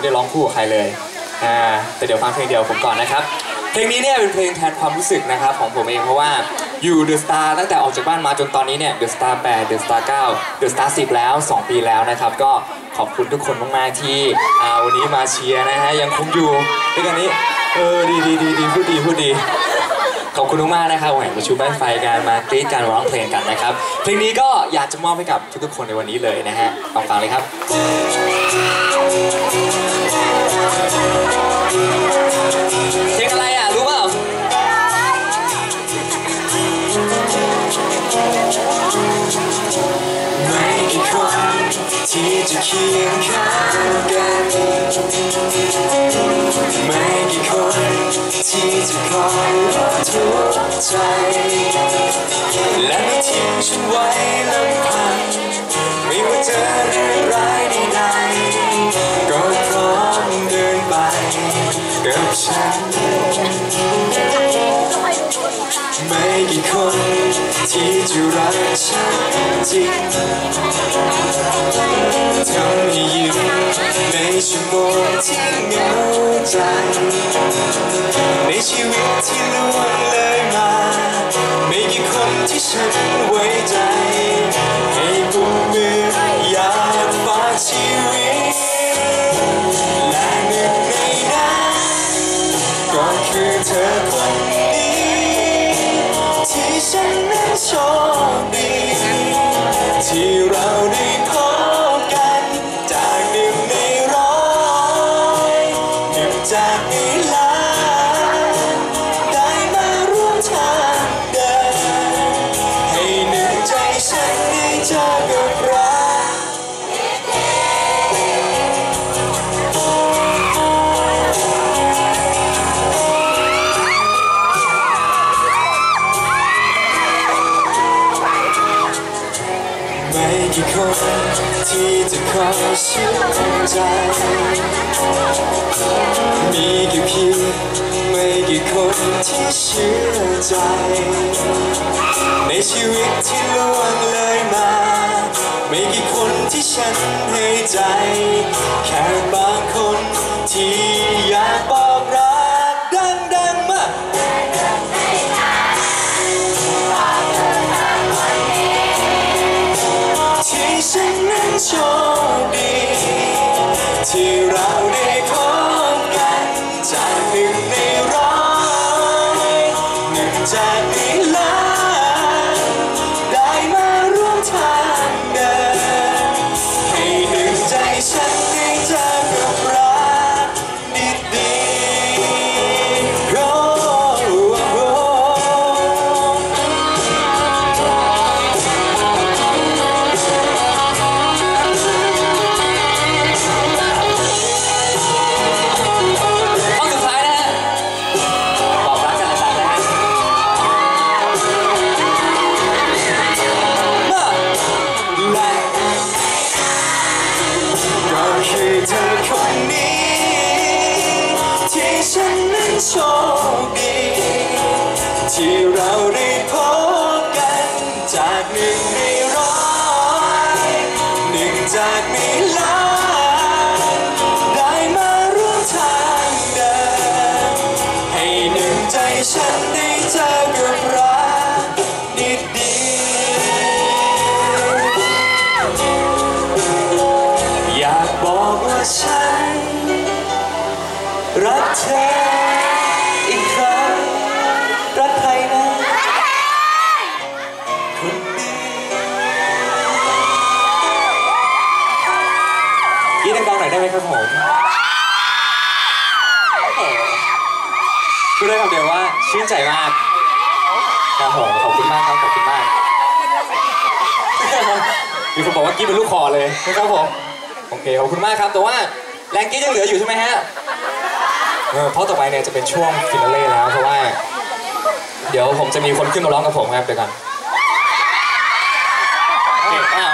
ไม่ได้ร้องคู่กับใครเลยอ่าแต่เดี๋ยวฟังเพลงเดียวผมก่อนนะครับ เพลงนี้เนี่ยเป็นเพลงแทนความรู้สึกนะครับของผมเองเพราะว่าอยู่เดอะสตาร์ตั้งแต่ออกจากบ้านมาจนตอนนี้เนี่ยเดอะสตาร์แปดเดอะสตาร์เก้าเดอะสตาร์สิบแล้ว 2 ปีแล้วนะครับ ก็ขอบคุณทุกคนมากๆที่วันนี้มาเชียร์นะฮะยังคงอยู่ด้วยกันนี้เออดีดีดีดีพูดดีพูดดีขอบคุณมากๆนะครับแหวนประชุมบ้านไฟการมากรีดการร้องเพลงกันนะครับ เพลงนี้ก็อยากจะมอบให้กับทุกๆคนในวันนี้เลยนะฮะลองฟังเลยครับ เพลงอะไรอะ รู้เปล่าไม่กี่คนที่จะเคียงข้างกันไม่กี่คนที่จะคอยรับทุกใจและไม่ทิ้งฉันไว้ลำพังไม่ว่าเจอเรื่องร้ายใด กับฉันไม่กี่คนที่จะรักฉันจริงทำให้ยิ้มในชั่วโมงที่เหงาใจในชีวิตที่ล่วงเลยมาไม่กี่คนที่ฉันไว้ใจให้บุกมืออยากฝากชีวิต ฉันนั้นโชคดีที่เราได้พบกันจากหนึ่งในร้อยหนึ่งจากในล้านได้มาร่วมทางเดินให้หนึ่งใจฉันได้เจอกับ ที่จะคอยเชื่อใจ มีกี่เพียงไม่กี่คนที่เชื่อใจ ในชีวิตที่ล่วงเลยมา ไม่กี่คนที่ฉันให้ใจแค่ โชคดี ที่เราได้พบกันจากหนึ่งในร้อยหนึ่งจากในล้านได้มาร่วมทางเดิน ให้หนึ่งใจฉันได้เจอกับรักดีๆอยากบอกว่าฉันรักเธอ ผมพูดได้คำเดียวว่าชื่นใจมากครับผมขอบคุณมากครับขอบคุณมากมีคนบอกว่ากี้เป็นลูกคอเลยนะครับผมโอเคขอบคุณมากครับแต่ว่าแรงกี้ยังเหลืออยู่ใช่ไหมฮะเออเพราะต่อไปเนี่ยจะเป็นช่วงฟินาเล่แล้วเพราะว่า เดี๋ยวผมจะมีคนขึ้นมาร้องกับผมครับเดี๋ยวกันโอเคอะ